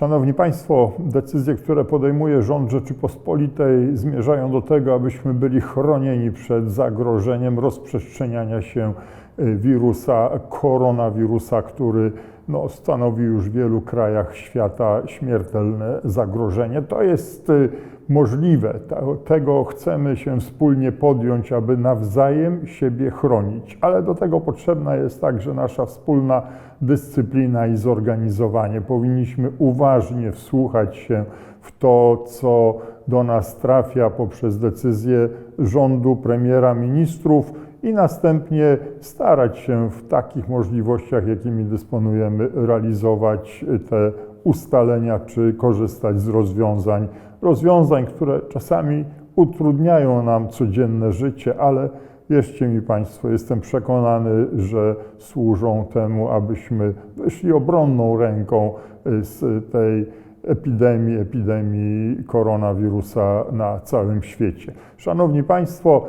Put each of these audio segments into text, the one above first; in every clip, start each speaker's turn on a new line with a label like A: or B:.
A: Szanowni Państwo, decyzje, które podejmuje rząd Rzeczypospolitej, zmierzają do tego, abyśmy byli chronieni przed zagrożeniem rozprzestrzeniania się wirusa, koronawirusa, który no, stanowi już w wielu krajach świata śmiertelne zagrożenie. To jest y, możliwe. Tego chcemy się wspólnie podjąć, aby nawzajem siebie chronić, ale do tego potrzebna jest także nasza wspólna dyscyplina i zorganizowanie. Powinniśmy uważnie wsłuchać się w to, co do nas trafia poprzez decyzje rządu, premiera, ministrów i następnie starać się w takich możliwościach, jakimi dysponujemy, realizować te ustalenia czy korzystać z rozwiązań, rozwiązań, które czasami utrudniają nam codzienne życie, ale wierzcie mi Państwo, jestem przekonany, że służą temu, abyśmy wyszli obronną ręką z tej epidemii, epidemii koronawirusa na całym świecie. Szanowni Państwo,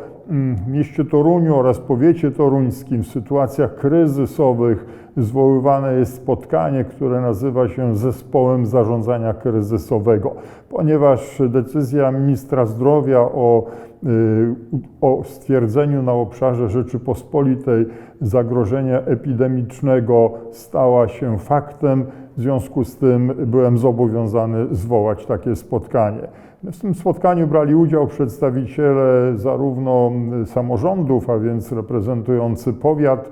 A: mieście Toruniu oraz powiecie toruńskim w sytuacjach kryzysowych zwoływane jest spotkanie, które nazywa się Zespołem Zarządzania Kryzysowego, ponieważ decyzja ministra zdrowia o, y, o stwierdzeniu na obszarze Rzeczypospolitej zagrożenia epidemicznego stała się faktem. W związku z tym byłem zobowiązany zwołać takie spotkanie. W tym spotkaniu brali udział przedstawiciele zarówno samorządów, a więc reprezentujący powiat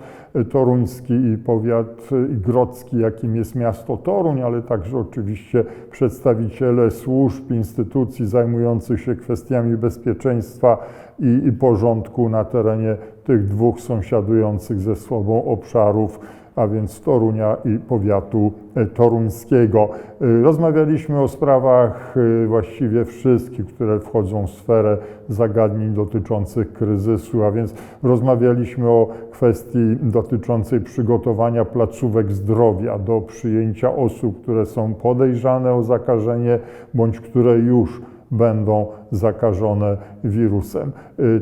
A: toruński i powiat grodzki, jakim jest miasto Toruń, ale także oczywiście przedstawiciele służb, instytucji zajmujących się kwestiami bezpieczeństwa i, i porządku na terenie tych dwóch sąsiadujących ze sobą obszarów a więc Torunia i powiatu e, toruńskiego. E, rozmawialiśmy o sprawach e, właściwie wszystkich, które wchodzą w sferę zagadnień dotyczących kryzysu, a więc rozmawialiśmy o kwestii dotyczącej przygotowania placówek zdrowia do przyjęcia osób, które są podejrzane o zakażenie bądź które już będą zakażone wirusem.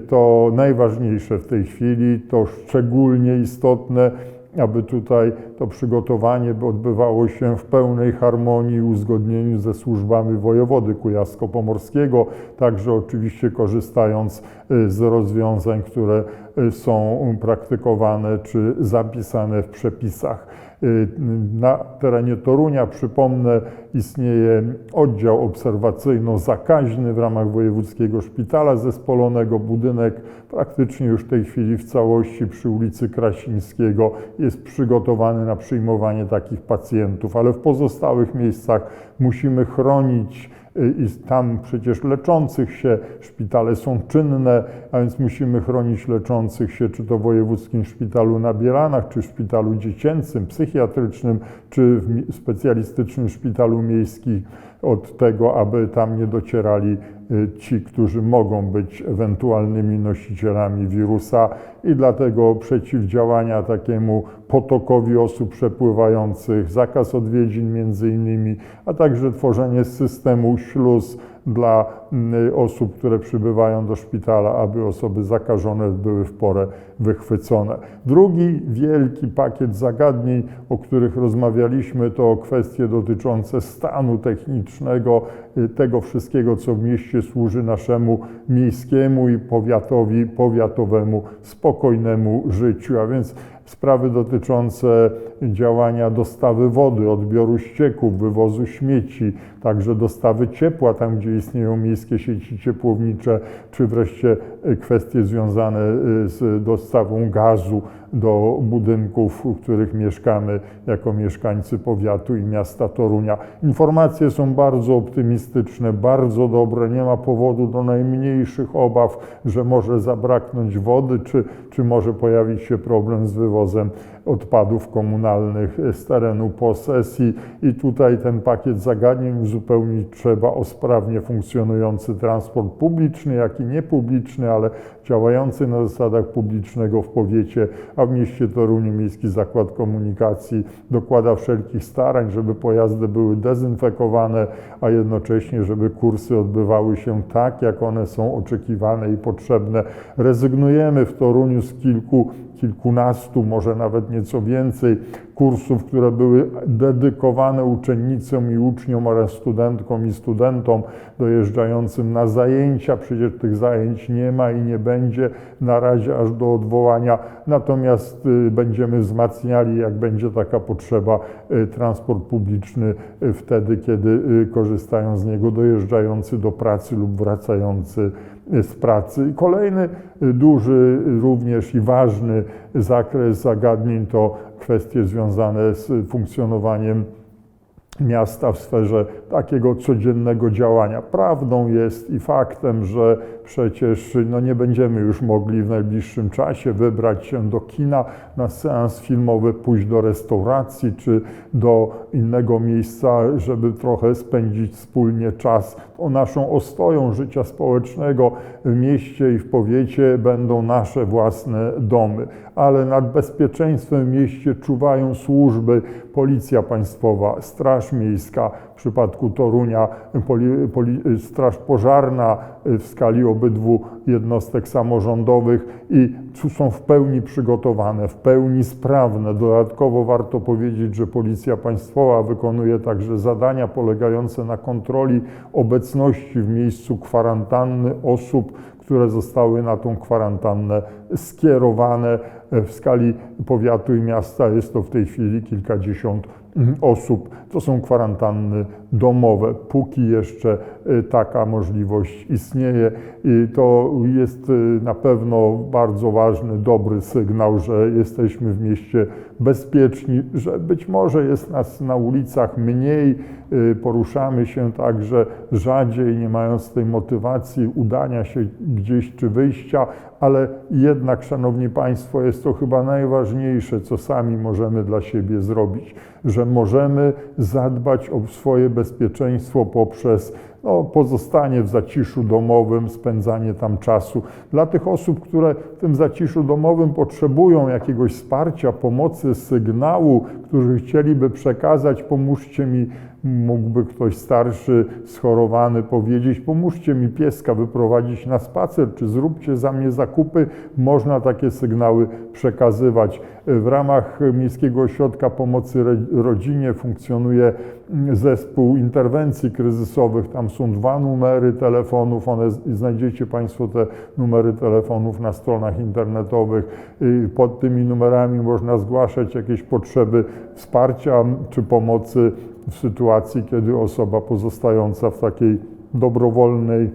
A: To najważniejsze w tej chwili, to szczególnie istotne aby tutaj to przygotowanie odbywało się w pełnej harmonii uzgodnieniu ze służbami wojewody kujawsko-pomorskiego, także oczywiście korzystając y, z rozwiązań, które y, są praktykowane czy zapisane w przepisach. Y, na terenie Torunia, przypomnę, istnieje oddział obserwacyjno-zakaźny w ramach Wojewódzkiego Szpitala Zespolonego. Budynek praktycznie już w tej chwili w całości przy ulicy Krasińskiego jest przygotowany na przyjmowanie takich pacjentów, ale w pozostałych miejscach musimy chronić i tam przecież leczących się, szpitale są czynne, a więc musimy chronić leczących się, czy to w Wojewódzkim Szpitalu na Bielanach, czy w Szpitalu Dziecięcym, Psychiatrycznym, czy w specjalistycznym Szpitalu Miejskim od tego, aby tam nie docierali y, ci, którzy mogą być ewentualnymi nosicielami wirusa i dlatego przeciwdziałania takiemu potokowi osób przepływających, zakaz odwiedzin między innymi, a także tworzenie systemu śluz dla mm, osób, które przybywają do szpitala, aby osoby zakażone były w porę wychwycone. Drugi wielki pakiet zagadnień, o których rozmawialiśmy, to kwestie dotyczące stanu technicznego, y, tego wszystkiego, co w mieście służy naszemu miejskiemu i powiatowi, powiatowemu, spokojnemu życiu, a więc sprawy dotyczące działania dostawy wody, odbioru ścieków, wywozu śmieci, także dostawy ciepła tam, gdzie istnieją miejskie sieci ciepłownicze, czy wreszcie kwestie związane y, z dostawą gazu do budynków, w których mieszkamy jako mieszkańcy powiatu i miasta Torunia. Informacje są bardzo optymistyczne, bardzo dobre. Nie ma powodu do najmniejszych obaw, że może zabraknąć wody, czy, czy może pojawić się problem z wywozem odpadów komunalnych z terenu posesji i tutaj ten pakiet zagadnień uzupełnić trzeba o sprawnie funkcjonujący transport publiczny, jak i niepubliczny, ale działający na zasadach publicznego w powiecie, a w mieście Toruniu Miejski Zakład Komunikacji dokłada wszelkich starań, żeby pojazdy były dezynfekowane, a jednocześnie, żeby kursy odbywały się tak, jak one są oczekiwane i potrzebne. Rezygnujemy w Toruniu z kilku kilkunastu, może nawet nieco więcej kursów, które były dedykowane uczennicom i uczniom oraz studentkom i studentom dojeżdżającym na zajęcia. Przecież tych zajęć nie ma i nie będzie na razie aż do odwołania. Natomiast y, będziemy wzmacniali, jak będzie taka potrzeba, y, transport publiczny y, wtedy, kiedy korzystają z niego dojeżdżający do pracy lub wracający z pracy. Kolejny duży również i ważny zakres zagadnień to kwestie związane z funkcjonowaniem miasta w sferze takiego codziennego działania. Prawdą jest i faktem, że przecież no, nie będziemy już mogli w najbliższym czasie wybrać się do kina na seans filmowy, pójść do restauracji czy do innego miejsca, żeby trochę spędzić wspólnie czas. To naszą ostoją życia społecznego w mieście i w powiecie będą nasze własne domy, ale nad bezpieczeństwem w mieście czuwają służby, Policja Państwowa, Straż Miejska, w przypadku Torunia poli, poli, Straż Pożarna w skali obydwu jednostek samorządowych i są w pełni przygotowane, w pełni sprawne. Dodatkowo warto powiedzieć, że Policja Państwowa wykonuje także zadania polegające na kontroli obecności w miejscu kwarantanny osób, które zostały na tą kwarantannę skierowane. W skali powiatu i miasta jest to w tej chwili kilkadziesiąt osób. To są kwarantanny domowe, póki jeszcze y, taka możliwość istnieje. To jest y, na pewno bardzo ważny, dobry sygnał, że jesteśmy w mieście bezpieczni, że być może jest nas na ulicach mniej, y, poruszamy się także rzadziej, nie mając tej motywacji udania się gdzieś czy wyjścia, ale jednak, Szanowni Państwo, jest to chyba najważniejsze, co sami możemy dla siebie zrobić, że możemy zadbać o swoje bezpieczeństwo poprzez no, pozostanie w zaciszu domowym, spędzanie tam czasu. Dla tych osób, które w tym zaciszu domowym potrzebują jakiegoś wsparcia, pomocy, sygnału, którzy chcieliby przekazać, pomóżcie mi mógłby ktoś starszy, schorowany powiedzieć: Pomóżcie mi pieska wyprowadzić na spacer, czy zróbcie za mnie zakupy. Można takie sygnały przekazywać. W ramach Miejskiego Ośrodka Pomocy Rodzinie funkcjonuje zespół interwencji kryzysowych. Tam są dwa numery telefonów. One znajdziecie Państwo te numery telefonów na stronach internetowych. Pod tymi numerami można zgłaszać jakieś potrzeby wsparcia czy pomocy w sytuacji, kiedy osoba pozostająca w takiej dobrowolnej,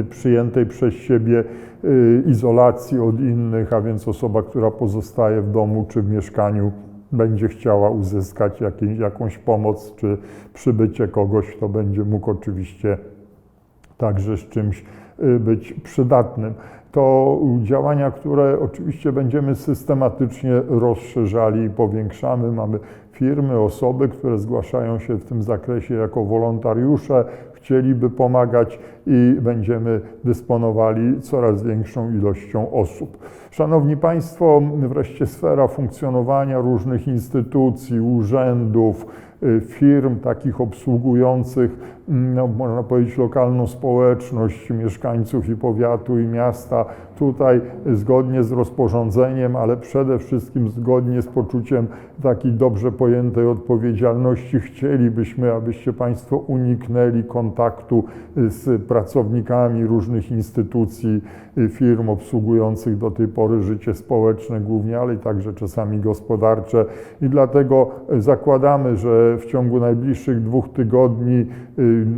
A: y, przyjętej przez siebie y, izolacji od innych, a więc osoba, która pozostaje w domu czy w mieszkaniu, będzie chciała uzyskać jakieś, jakąś pomoc czy przybycie kogoś, kto będzie mógł oczywiście także z czymś y, być przydatnym. To działania, które oczywiście będziemy systematycznie rozszerzali i powiększamy. Mamy firmy, osoby, które zgłaszają się w tym zakresie jako wolontariusze, chcieliby pomagać i będziemy dysponowali coraz większą ilością osób. Szanowni Państwo, wreszcie sfera funkcjonowania różnych instytucji, urzędów, Y, firm takich obsługujących, no, można powiedzieć, lokalną społeczność mieszkańców i powiatu i miasta. Tutaj zgodnie z rozporządzeniem, ale przede wszystkim zgodnie z poczuciem takiej dobrze pojętej odpowiedzialności, chcielibyśmy, abyście Państwo uniknęli kontaktu z pracownikami różnych instytucji, firm obsługujących do tej pory życie społeczne głównie, ale i także czasami gospodarcze. I dlatego zakładamy, że w ciągu najbliższych dwóch tygodni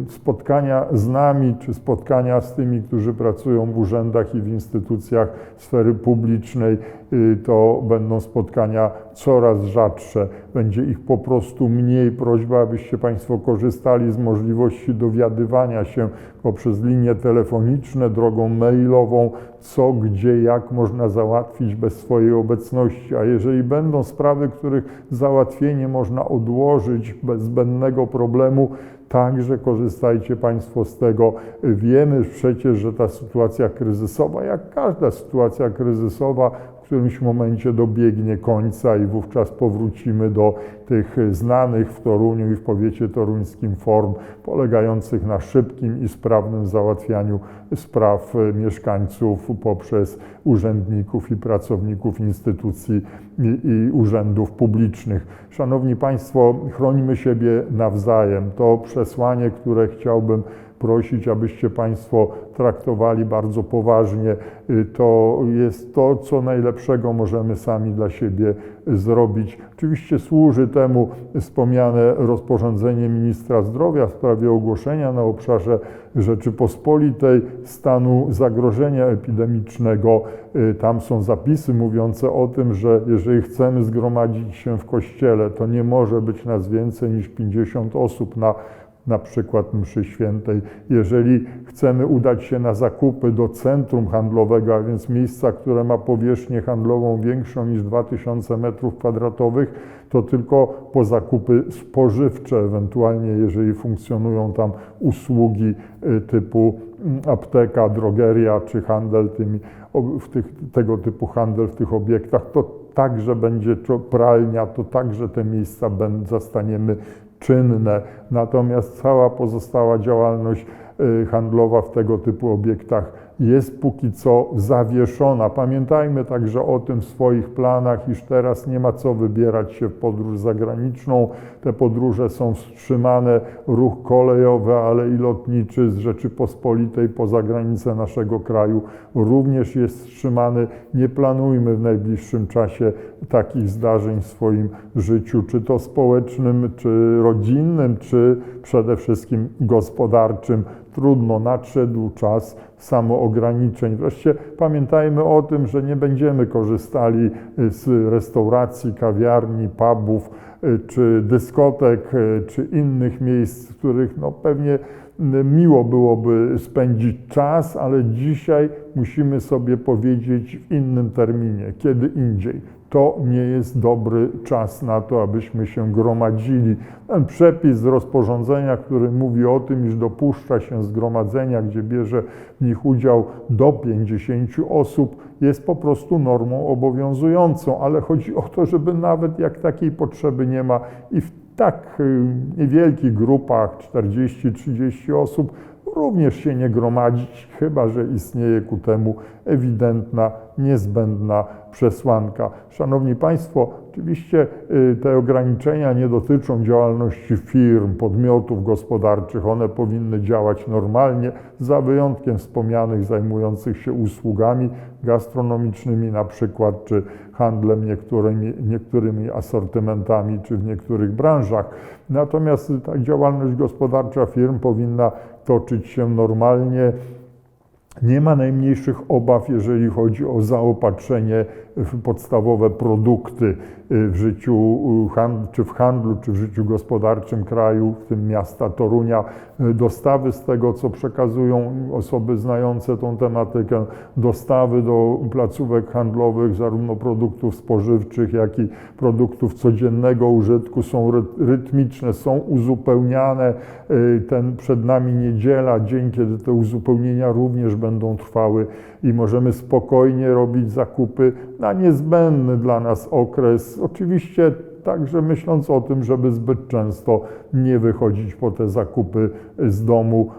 A: spotkania z nami, czy spotkania z tymi, którzy pracują w urzędach i w instytucjach sfery publicznej, y, to będą spotkania coraz rzadsze. Będzie ich po prostu mniej. Prośba, abyście Państwo korzystali z możliwości dowiadywania się poprzez linie telefoniczne, drogą mailową, co, gdzie, jak można załatwić bez swojej obecności. A jeżeli będą sprawy, których załatwienie można odłożyć bez zbędnego problemu, także korzystajcie Państwo z tego. Wiemy przecież, że ta sytuacja kryzysowa, jak każda sytuacja kryzysowa, którymś momencie dobiegnie końca i wówczas powrócimy do tych znanych w Toruniu i w powiecie toruńskim form polegających na szybkim i sprawnym załatwianiu spraw mieszkańców poprzez urzędników i pracowników instytucji i, i urzędów publicznych. Szanowni Państwo, chronimy siebie nawzajem. To przesłanie, które chciałbym prosić, abyście Państwo traktowali bardzo poważnie. Y, To jest to, co najlepszego możemy sami dla siebie zrobić. Oczywiście służy temu wspomniane rozporządzenie ministra zdrowia w sprawie ogłoszenia na obszarze Rzeczypospolitej stanu zagrożenia epidemicznego. Y, Tam są zapisy mówiące o tym, że jeżeli chcemy zgromadzić się w kościele, to nie może być nas więcej niż 50 osób na na przykład mszy świętej. Jeżeli chcemy udać się na zakupy do centrum handlowego, a więc miejsca, które ma powierzchnię handlową większą niż 2000 m2, to tylko po zakupy spożywcze, ewentualnie jeżeli funkcjonują tam usługi y, typu mm, apteka, drogeria czy handel tymi, w tych, tego typu handel w tych obiektach, to także będzie to pralnia, to także te miejsca zastaniemy czynne. Natomiast cała pozostała działalność handlowa w tego typu obiektach jest póki co zawieszona. Pamiętajmy także o tym w swoich planach, iż teraz nie ma co wybierać się w podróż zagraniczną. Te podróże są wstrzymane, ruch kolejowy, ale i lotniczy z Rzeczypospolitej poza granice naszego kraju również jest wstrzymany. Nie planujmy w najbliższym czasie takich zdarzeń w swoim życiu, czy to społecznym, czy rodzinnym, czy przede wszystkim gospodarczym. Trudno, nadszedł czas samoograniczeń. Wreszcie pamiętajmy o tym, że nie będziemy korzystali z restauracji, kawiarni, pubów, y, czy dyskotek, y, czy innych miejsc, w których no, pewnie y, miło byłoby spędzić czas, ale dzisiaj musimy sobie powiedzieć w innym terminie, kiedy indziej. To nie jest dobry czas na to, abyśmy się gromadzili. Ten przepis z rozporządzenia, który mówi o tym, iż dopuszcza się zgromadzenia, gdzie bierze w nich udział do 50 osób, jest po prostu normą obowiązującą, ale chodzi o to, żeby nawet jak takiej potrzeby nie ma i w tak y, niewielkich grupach, 40-30 osób, również się nie gromadzić, chyba że istnieje ku temu ewidentna, niezbędna przesłanka. Szanowni Państwo, oczywiście y, te ograniczenia nie dotyczą działalności firm, podmiotów gospodarczych. One powinny działać normalnie, za wyjątkiem wspomnianych zajmujących się usługami gastronomicznymi na przykład, czy handlem niektórymi, niektórymi asortymentami, czy w niektórych branżach. Natomiast ta działalność gospodarcza firm powinna toczyć się normalnie. Nie ma najmniejszych obaw, jeżeli chodzi o zaopatrzenie w podstawowe produkty y, w życiu y, czy w handlu, czy w życiu gospodarczym kraju, w tym miasta Torunia. Dostawy z tego, co przekazują osoby znające tą tematykę, dostawy do placówek handlowych, zarówno produktów spożywczych, jak i produktów codziennego użytku są ry- rytmiczne, są uzupełniane. Y, Ten przed nami niedziela, dzień, kiedy te uzupełnienia również będą trwały i możemy spokojnie robić zakupy na niezbędny dla nas okres. Oczywiście także myśląc o tym, żeby zbyt często nie wychodzić po te zakupy z domu,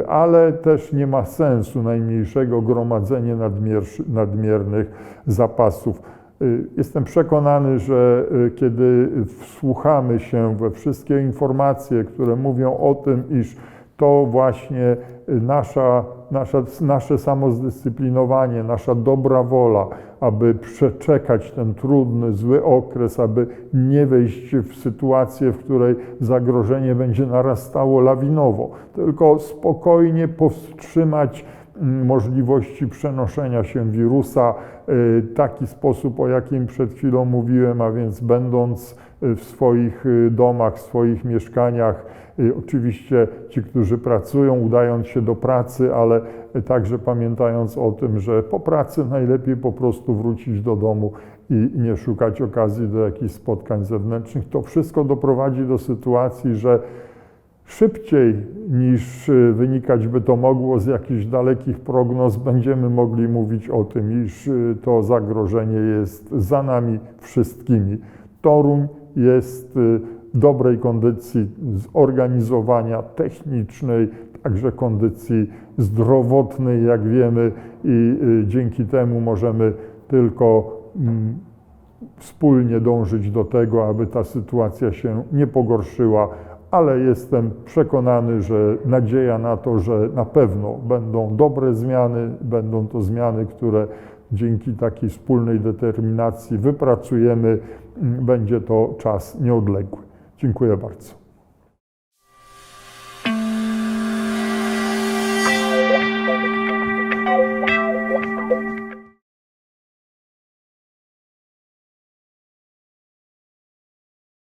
A: y, ale też nie ma sensu najmniejszego gromadzenia nadmier- nadmiernych zapasów. Y, Jestem przekonany, że y, kiedy wsłuchamy się we wszystkie informacje, które mówią o tym, iż to właśnie y, nasza, nasza, nasze samozdyscyplinowanie, nasza dobra wola, aby przeczekać ten trudny, zły okres, aby nie wejść w sytuację, w której zagrożenie będzie narastało lawinowo, tylko spokojnie powstrzymać możliwości przenoszenia się wirusa y, taki sposób, o jakim przed chwilą mówiłem, a więc będąc y, w swoich y, domach, w swoich mieszkaniach, oczywiście ci, którzy pracują, udając się do pracy, ale także pamiętając o tym, że po pracy najlepiej po prostu wrócić do domu i nie szukać okazji do jakichś spotkań zewnętrznych. To wszystko doprowadzi do sytuacji, że szybciej niż y, wynikać by to mogło z jakichś dalekich prognoz, będziemy mogli mówić o tym, iż y, to zagrożenie jest za nami wszystkimi. Toruń jest y, dobrej kondycji zorganizowania technicznej, także kondycji zdrowotnej, jak wiemy, i dzięki temu możemy tylko mm, wspólnie dążyć do tego, aby ta sytuacja się nie pogorszyła, ale jestem przekonany, że nadzieja na to, że na pewno będą dobre zmiany, będą to zmiany, które dzięki takiej wspólnej determinacji wypracujemy, mm, będzie to czas nieodległy. Dziękuję bardzo.